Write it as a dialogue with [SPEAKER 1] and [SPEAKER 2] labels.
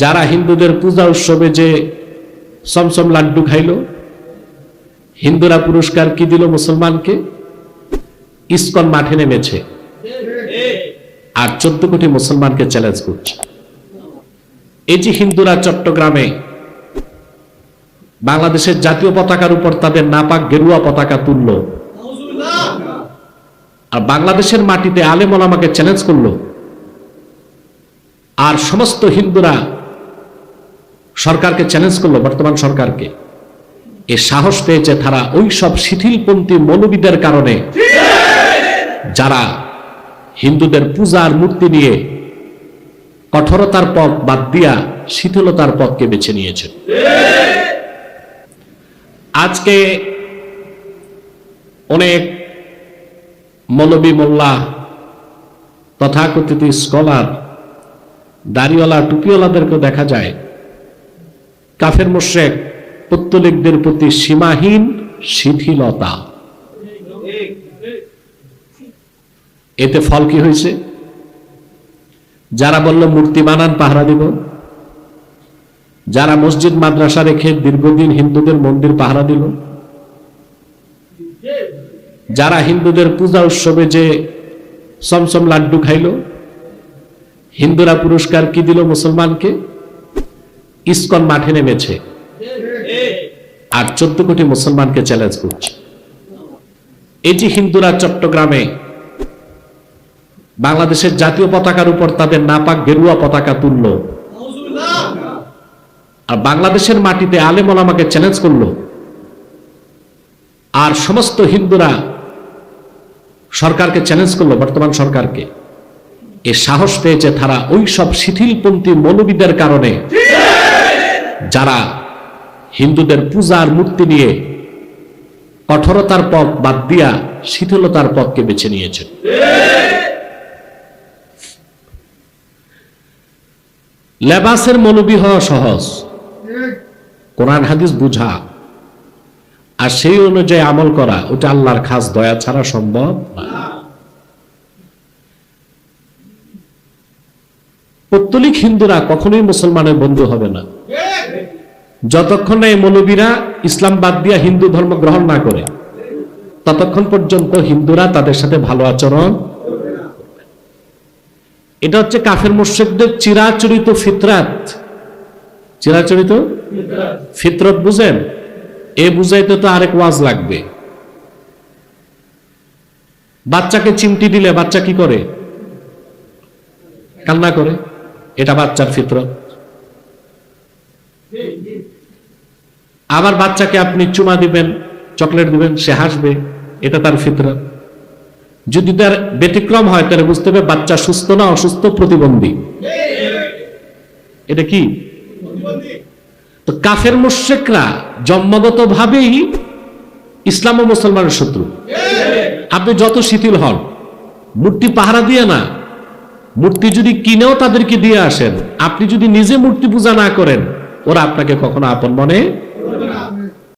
[SPEAKER 1] যারা হিন্দুদের পূজা উৎসবে যে সমসম লাড্ডু খাইল, হিন্দুরা পুরস্কার কি দিল মুসলমানকে? ইস্কন মাঠে নেমেছে। আর চোদ্দ কোটি মুসলমানকে চ্যালেঞ্জ করছে। এই যে হিন্দুরা চট্টগ্রামে বাংলাদেশের জাতীয় পতাকার উপর তাদের নাপাক গেরুয়া পতাকা তুলল, আর বাংলাদেশের মাটিতে আলেম ওলামাকে চ্যালেঞ্জ করল, আর সমস্ত হিন্দুরা সরকারকে চ্যালেঞ্জ করল, বর্তমান সরকারকে। এ সাহস পেয়েছে তারা ওই সব শিথিলপন্থী মৌলবিদের কারণে। যারা হিন্দুদের পূজার মূর্তি নিয়ে কঠোরতার পথ বাদ দিয়া শিথিলতার পথকে বেছে নিয়েছে। আজকে অনেক মৌলবী মোল্লা, তথাকথিত স্কলার দাড়িওয়ালা, টুপিওয়ালাদেরকেও দেখা যায়। কাফের মোশেক, পত্তলিকদের প্রতি সীমাহীন শিথিলতা। এতে ফল কি হয়েছে? যারা বলল, মূর্তি বানান, পাহারা দিব। যারা মসজিদ, মাদ্রাসা রেখে দীর্ঘদিন হিন্দুদের মন্দির, পাহারা দিল যারা হিন্দুদের পূজা উৎসবে যে সমসম লাড্ডু খাইল, হিন্দুরা পুরস্কার কি দিল মুসলমানকে? ইস্কন মাঠে নেমেছে। আর চোদ্দ কোটি মুসলমানকে চ্যালেঞ্জ করছে। যে হিন্দুরা চট্টগ্রামে বাংলাদেশের জাতীয় পতাকার উপর তাদের নাপাক গেরুয়া পতাকা তুলল, আর বাংলাদেশের মাটিতে আলেম ওলামাকে চ্যালেঞ্জ করল, আর সমস্ত হিন্দুরা সরকারকে চ্যালেঞ্জ করল, বর্তমান সরকারকে, এ সাহস পেয়েছে তারা ওই সব শিথিলপন্থী মৌলবিদের কারণে। যারা হিন্দুদের পূজার মূর্তি নিয়ে কঠোরতার পথ বাদ দিয়া শিথিলতার পথকে বেছে নিয়েছে লেবাসের মৌলবী হওয়া সহজ। কোরআন হাদিস বুঝা। আর সেই অনুযায়ী আমল করা, ওটা আল্লাহর খাস দয়া ছাড়া সম্ভব না। পত্তলিক হিন্দুরা কখনোই মুসলমানের বন্ধু হবে না। যতক্ষণ এই মৌলবীরা ইসলাম বাদ দিয়া হিন্দু ধর্ম গ্রহণ না করে, ততক্ষণ পর্যন্ত হিন্দুরা তাদের সাথে ভালো আচরণ এটা হচ্ছে কাফের মোর্শেকদের চিরাচরিত ফিতরাত। চিরাচরিত? ফিতরত বুঝেন? এ বুঝাইতে তো আরেক ওয়াজ লাগবে। বাচ্চাকে চিমটি দিলে বাচ্চা কি করে? কান্না করে। এটা বাচ্চার ফিতরত। আবার বাচ্চাকে আপনি চুমা দিবেন, চকলেট দিবেন, সে হাসবে, এটা তার ফিতরত যদি তার ব্যতিক্রম হয়, তাহলে বুঝতে হবে বাচ্চা সুস্থ না অসুস্থ প্রতিবন্ধী। এটা কি? তো কাফের মুশেকরা জন্মগত ভাবেই ইসলাম ও মুসলমানের শত্রু। আপনি যত শিথিল হন, মূর্তি পাহারা দিয়ে না, মূর্তি যদি কিনেও তাদেরকে দিয়ে আসেন, আপনি যদি নিজে মূর্তি পূজা না করেন ওরা আপনাকে কখনো আপন মনে